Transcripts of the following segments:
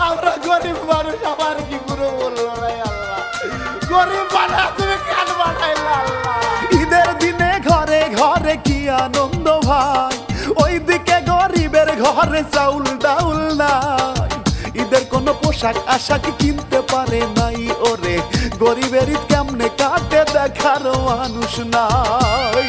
আমার না গরিব মানুষ, আমার কি পুরো বলল না আল্লাহ? গরিব বানা তুমি কেন বানাইলা আল্লাহ? ঈদের দিনে ঘরে ঘরে কি আনন্দ ভাই? ওইদিকে গরিবের ঘরে চাউল ডাউল ঈদের কোনো পোশাক আশাক কিনতে পারে নাই ওরে। গরিবের কেমনে কাটে দেখার মানুষ নাই।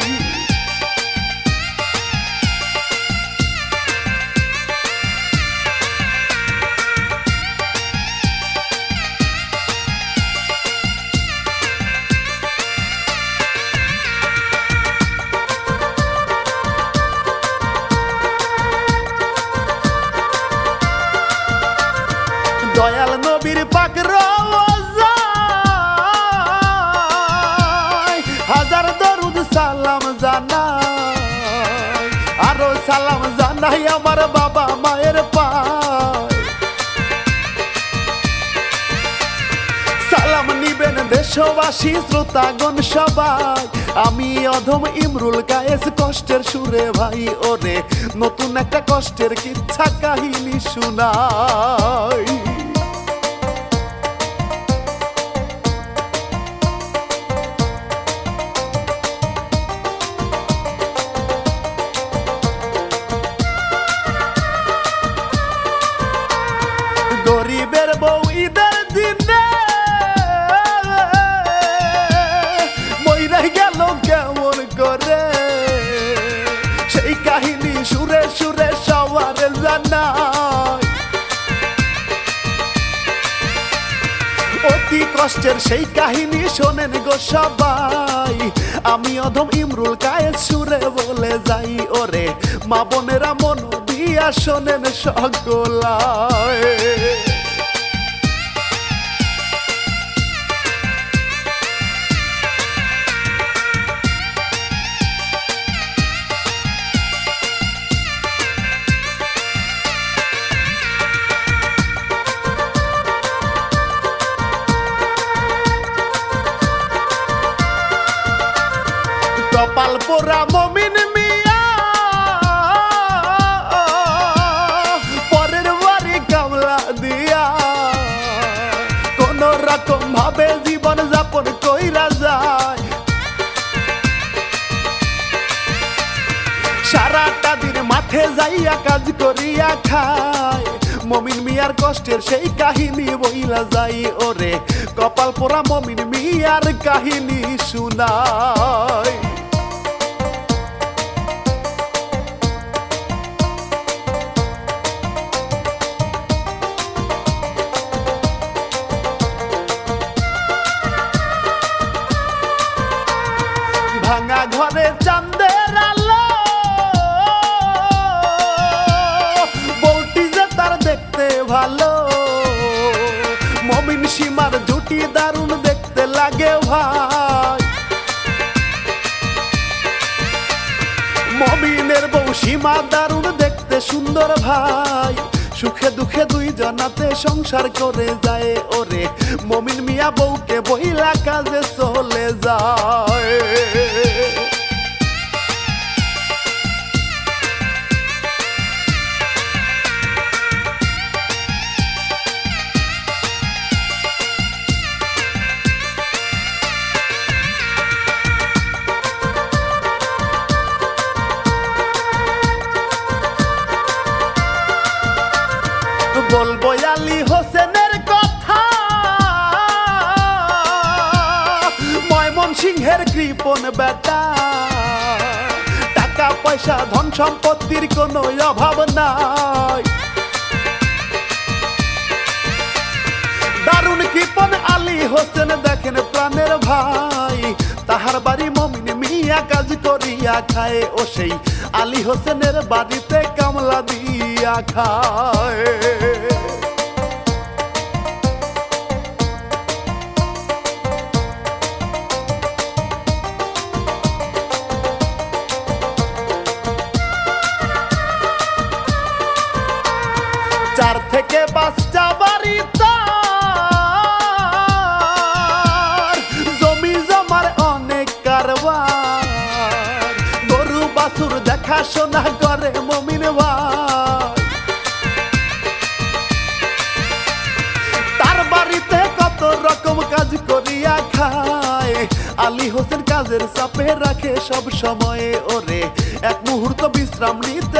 আমার বাবা মায়ের সালাম নিবেন দেশবাসী, শ্রোতাগণ সবাই। আমি অধম ইমরুল গায়েস কষ্টের সুরে ভাই ওরে। নতুন একটা কষ্টের কিচ্ছা কাহিনী শুনাই। কষ্টের সেই কাহিনী শোনেন গো সবাই। আমি অধম ইমরুল কায়ে সুরে বলে যাই, ওরে মা বোনেরা মন দিয়া শোনেন সকলায়। কপাল পোড়া মমিন মিয়া। পরের বাড়ি কামলা দিয়া। কোন রকম ভাবে জীবন যাপন কইরা যায়। সারাটা দিন মাঠে যাইয়া কাজ করিয়া খায়। মমিন মিয়ার কষ্টের সেই কাহিনী বইলা যাই ওরে। কপাল পোড়া মমিন মিয়ার কাহিনী শুনায়। জুটি দারুণ দেখতে লাগে ভাই। মমিনের বউ সীমা দারুণ দেখতে সুন্দর ভাই। সুখে দুঃখে দুই জনাতে সংসার করে যায় ওরে। মমিন মিয়া বউকে বহিলা কাজে চলে যায়। সিংহের কৃপন বেটা টাকা, পয়সা, ধন সম্পত্তির কোনো অভাব নাই। দারুণ কৃপন আলী হোসেন দেখেন প্রাণের ভাই। তাহার বাড়ি মমিন মিয়া কাজ করিয়া খায় ও সেই আলী হোসেনের বাড়িতে কামলা দিয়া খায়। দেখাশোনা করে মমিন তার বাড়িতে কত রকম কাজ করিয়া খায়। আলী হোসেন কাজের চাপে রাখে সব সময়ে ওরে। এক মুহূর্ত বিশ্রাম নিতে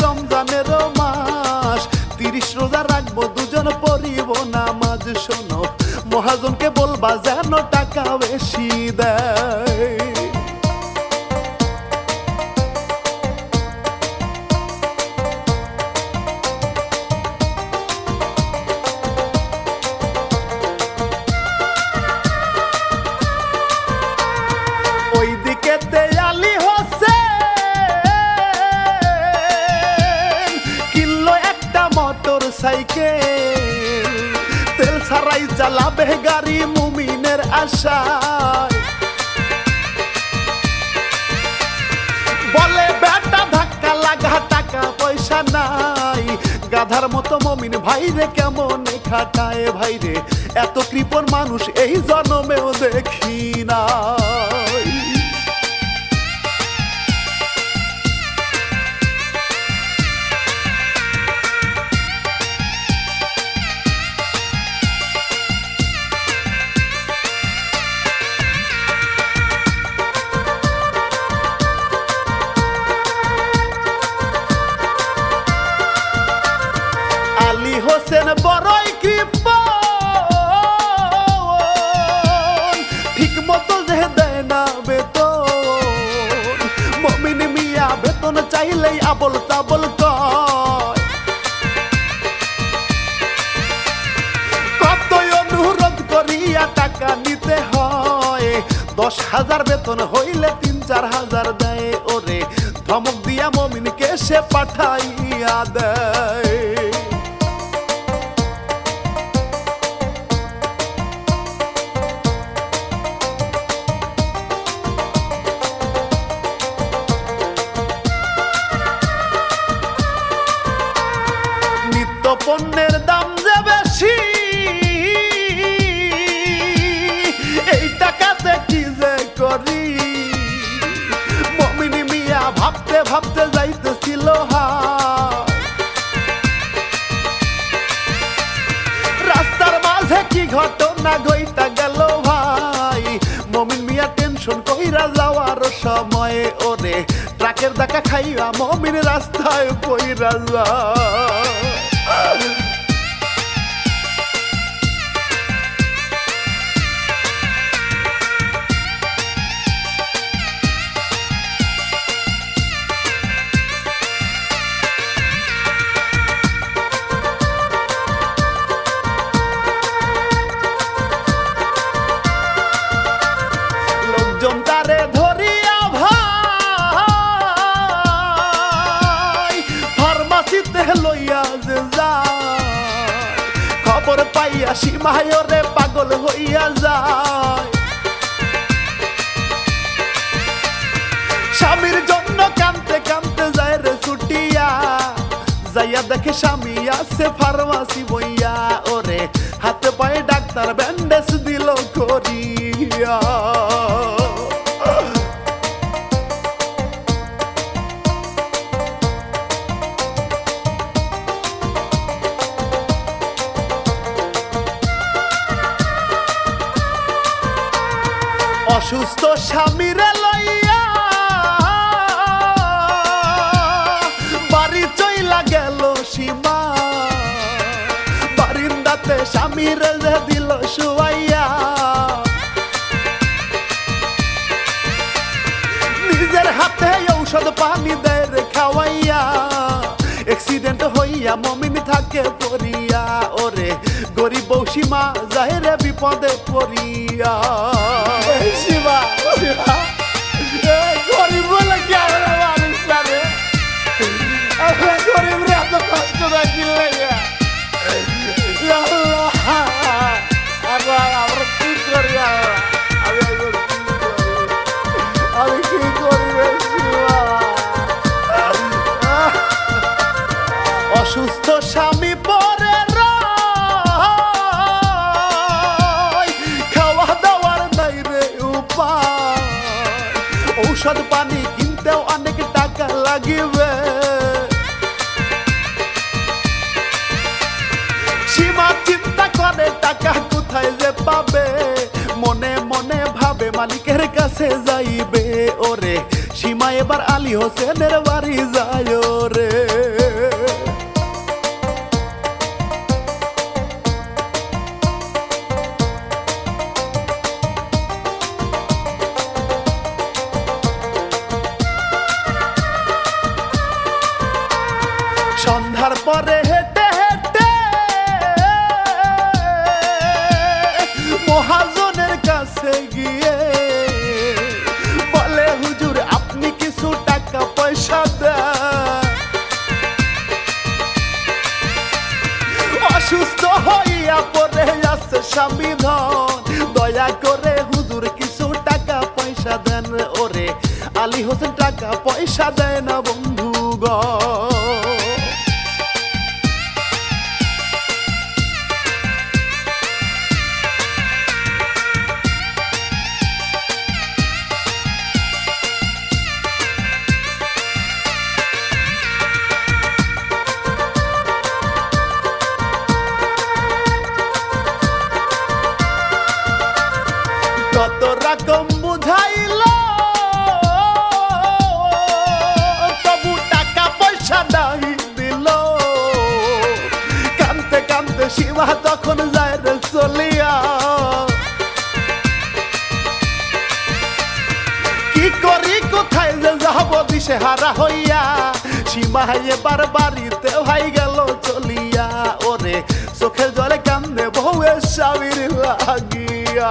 আসছে রমজানের মাস। তিরিশ রোজা রাখব, দুজন পরিব নামাজ, শোনো। মহাজনকে বলবা যেন টাকা বেশি দেয়। ভাইরে কেমন খাটায় ভাইরে? এত কৃপণ মানুষ এই জন্মেও দেখি নাই চাইলেই আবল তাবল কয়। অনুরোধ করিয়া টাকা নিতে হয়। দশ হাজার বেতন হইলে তিন, চার হাজার দেয়। ওরে ধমক দিয়া মমিনকে সে পাঠাইয়া দেয়। পণ্যের দাম যে বেশি, এই টাকাতে কি যে করি? মমিনী মিয়া ভাবতে ভাবতে যাইতেছিল হায়। রাস্তার মাঝে কি ঘটনা গইটা গেল ভাই? মমিন মিয়া টেনশন কইরা যাওয়ার সময় ওরে, ট্রাকের দেখা খাইয়া মমিন রাস্তায় কইরা যায়। অসুস্থ স্বামীরে লইয়া। বাড়ি চইলা গেল সীমা। বারিন্দাতে স্বামীরে যে দিল শুয়াইয়া। নিজের হাতে ঔষধ পানি দেয় খাওয়াইয়া। প্রেসিডেন্ট হইয়া মমিন থাকে পড়িয়া। ওরে গরিব বৌসীমা যাহেরে বিপদে পড়িয়া। কাছে যাইবে ওরে। সীমা এবার আলী হোসেনের বাড়ি যায় রে সন্ধ্যার পরে পয়সা দেন ওরে। আলী হোসেন টাকা পয়সা দেয় না কত রকম বুঝাইল, তবু টাকা পয়সা নাই দিল। কানতে কানতে শিবা তখন যায় চলিয়া। কি করি, কোথায় যে যাব দিশে হারা হইয়া। সীমা এবার বাড়িতে হাই গেল চলিয়া। ওরে চোখের জলে কান্দে বউয়ের স্বামীর লাগিয়া।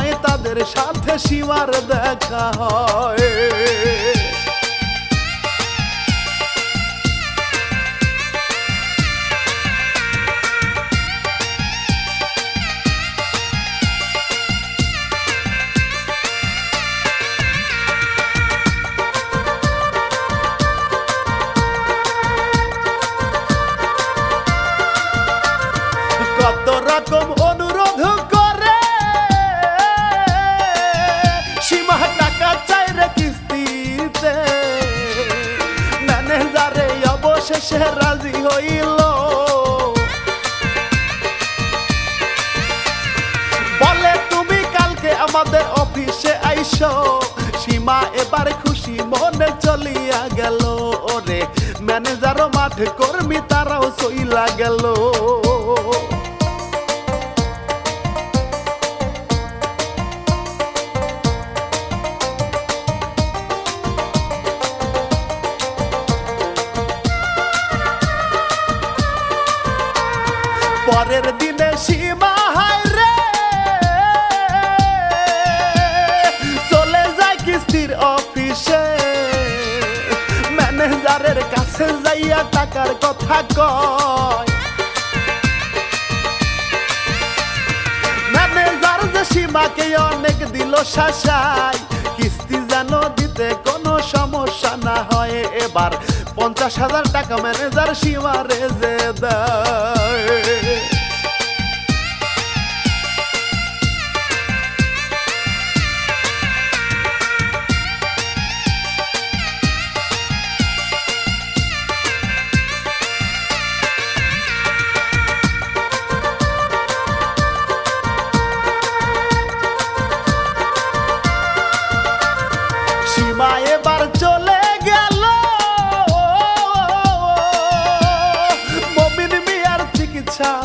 সময়ে তাদের সাথে সীমার দেখা হয়। ম্যানেজারে অবশেষে রাজি হইল। বলে, তুমি কালকে আমাদের অফিসে আইসো। সীমা এবার খুশি মনে চলিয়া গেল। ওরে, ম্যানেজারও মাঠে কর্মী তারাও সইলা গেল। পরের দিনে সীমা হায় রে। চলে যায় কিস্তির অফিসে। ম্যানেজারের কাছে যাইয়া টাকার কথা কয়। ম্যানেজার সীমাকে অনেক দিল শাসাই কিস্তি যেন দিতে কোনো সমস্যা না হয়। এবার পঞ্চাশ হাজার টাকা ম্যানেজার সীমারে যে দেয়।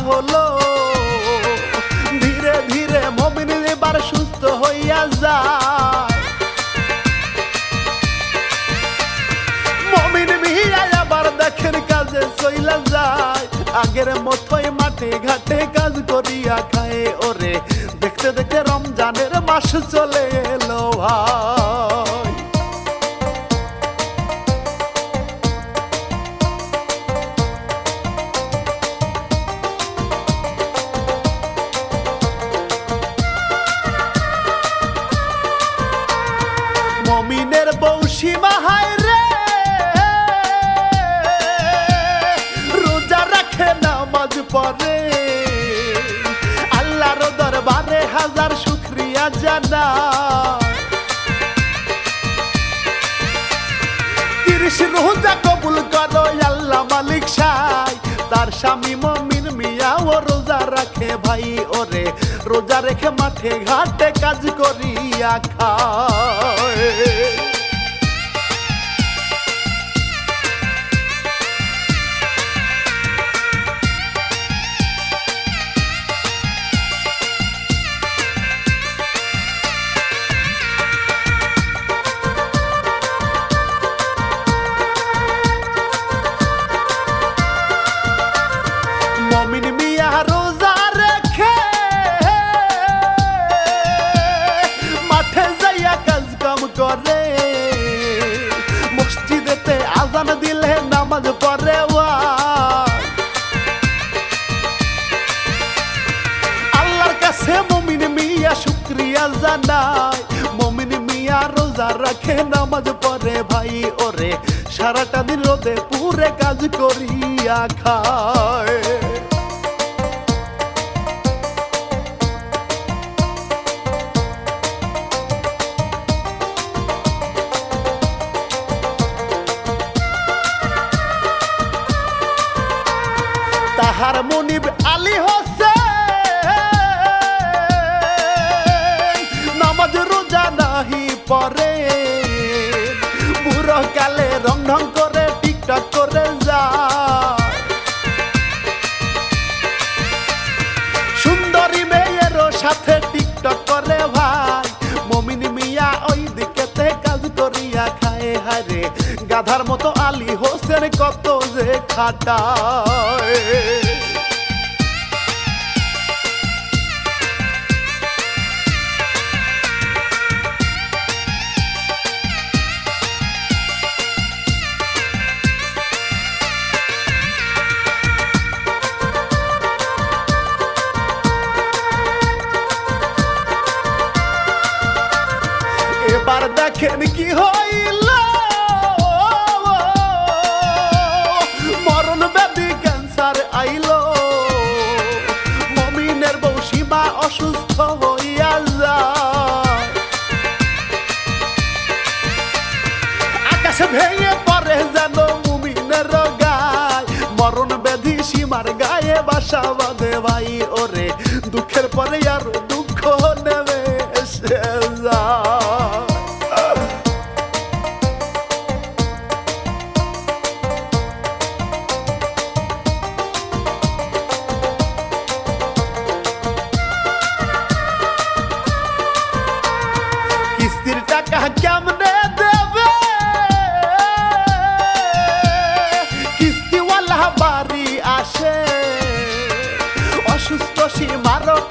হলো ধীরে ধীরে মমিন এবার সুস্থ হইয়া যায়। মমিন মিয়া আবার দেখেন কাজে চইলা যায়। আগের মতোই মাঠে ঘাটে কাজ করিয়া খায় ওরে। দেখতে দেখতে রমজানের মাস চলে এলো ভাই। রোজা কবুল করো, আল্লাহ মালিক সাই। তার স্বামী মমিন মিয়া, ও রোজা রাখে ভাই ওরে। রোজা রেখে মাঠে ঘাটে কাজ করিয়া খায়। রাখে নামাজ পরে ভাই, ওরে সারাটা দিন রোদে পুরে কাজ করিয়া খায়। তাহার মনিব আলী হোসেন গাধার মতো আলী হোসেন কত যে খাটায়।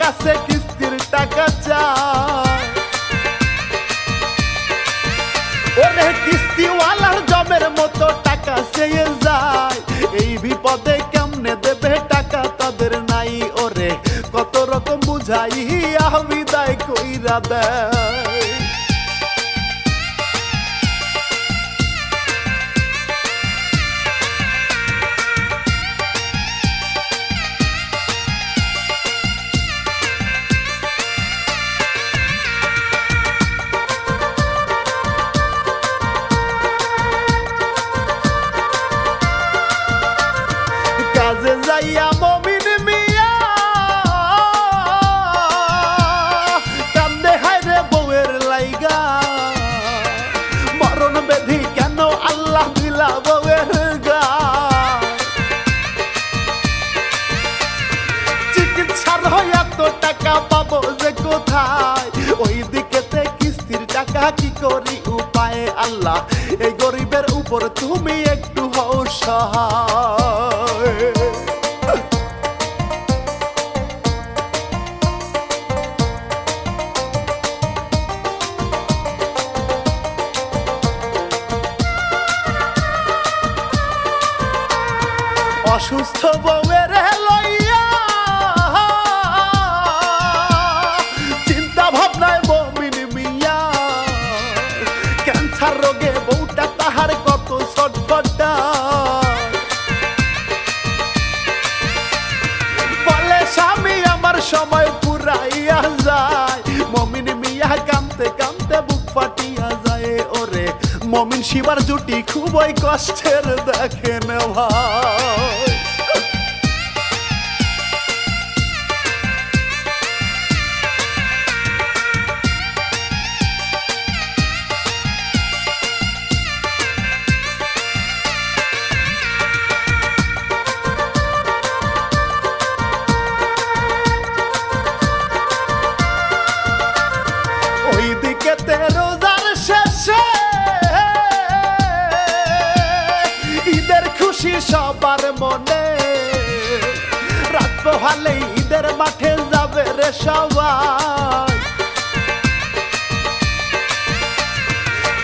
কাছে কিস্তির টাকা চায় কিস্তিওয়ালার জমের মতো টাকা চেয়ে যায়। এই বিপদে কেমনে দেবে টাকা তাদের নাই ওরে? কত রকম বুঝাই বিদায় কইরা দেয়। অসুস্থ বউয়ের লইয়া। চিন্তা ভাবনায় বমিন মিয়া। ক্যান্সার রোগে বউটা তাহার কত ছটফটা। বলে, স্বামী, আমার সময় পুরাইয়া যায়। মমিন মিয়া কামতে কামতে বুক ফাটিয়া যায়। ওরে, মমিন শিবার জুটি খুবই কষ্টের, দেখেন ভাই। সবার মনে। রাত পোহালে ঈদের মাঠে যাবে রে সবাই।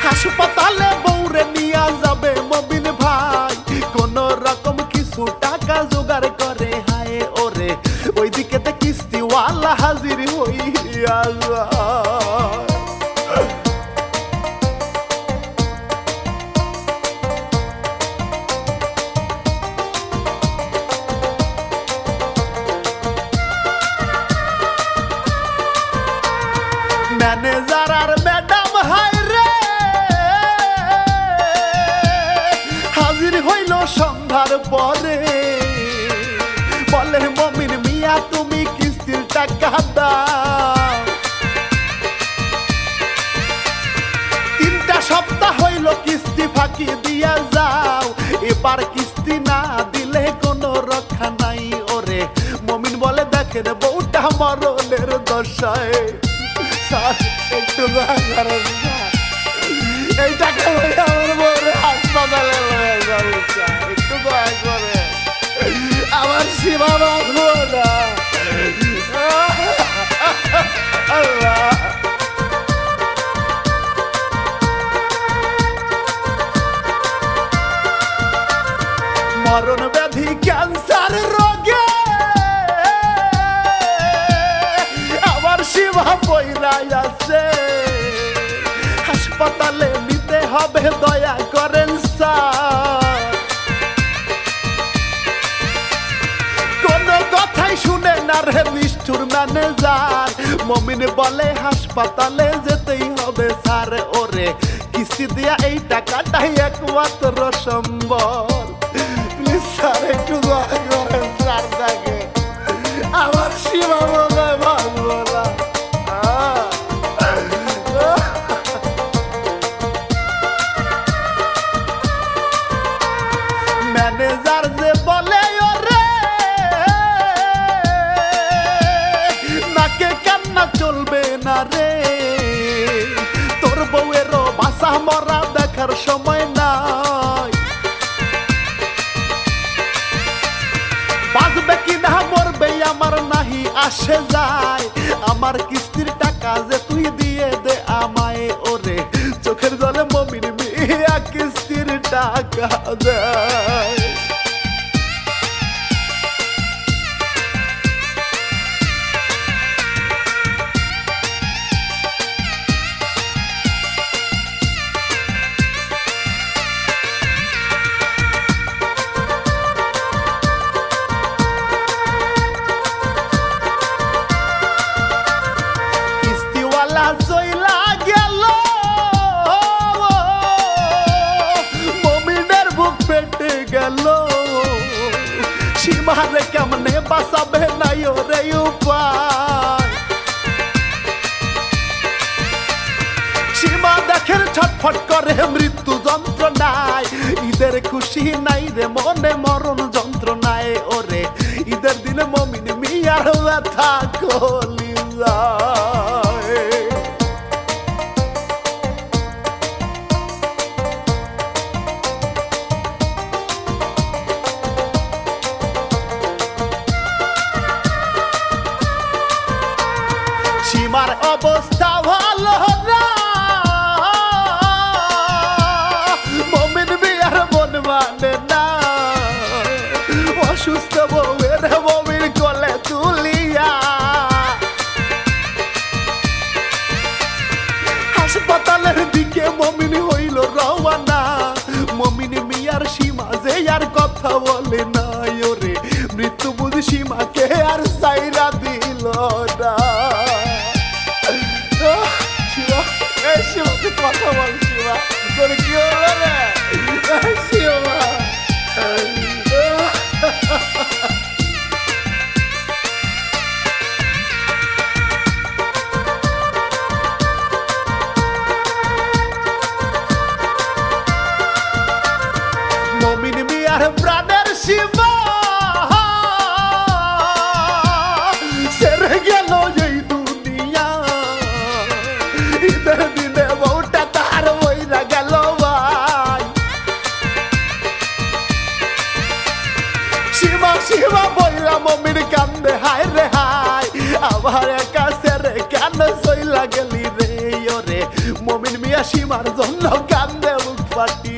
হাসপাতালে বউরে নিয়ে যাবে মবিন ভাই। কোন রকম কিছু টাকা জোগাড় করে হইল সন্ধ্যার পরে। বলে মমিন মিয়া, তুমি কিস্তির টাকা দাও? তিনটা সপ্তাহ হইল কিস্তি ফাঁকি দিয়া যাও। এবার কিস্তি না দিলে কোনো রক্ষা নাই ওরে। মমিন বলে, দেখেন বউটা মরণের দশায়। একটু। এই লইয়া আমার বউরে হাসপাতালে করে। আমার সীমা রাখব না। আল্লাহ। মরণ ব্যাধি ক্যান্সার রোগে। আমার সীমা বইরাই আছে। হাসপাতালে নিতে হবে দয়া করেন, স্যার। কোন কথাই শুনে না রে নিষ্ঠুর ম্যানেজার। মমিন বলে হাসপাতালে যেতেই হবে, স্যার। ওরে, কিস্তি দিয়া এই টাকাটাই একমাত্র সম্বল। সময় নাই। বাঁচবে কি না, মরবে আমার নাহি, আসে যায়। আমার কিস্তির টাকা যে তুই দিয়ে দে আমায়, ওরে, চোখের জলে মমির মিয়া কিস্তির টাকা দেয়। সীমারে কেমনে বাঁচাবে নাই ওরে উপায় সীমা দেখেন ছটফট করে মৃত্যু যন্ত্রণায় ঈদের খুশি নাই রে মনে মরণ যন্ত্রণায় ওরে ঈদের দিনে মমিন মিয়ার ব্যথা কলি অবস্থা ভালো মমিন বিয়ার মন মানে না। অসুস্থ বউয়ের মমিন কলে তুলিয়া। হাসপাতালের দিকে মমিন হইল রওয়ানা। মমিন মিয়ার সীমা যে আর কথা বলে না। সেরে কেন সইলা গেলি রে ওরে মমিন মিয়া সীমার জন্য কান্দে মুখ পাটি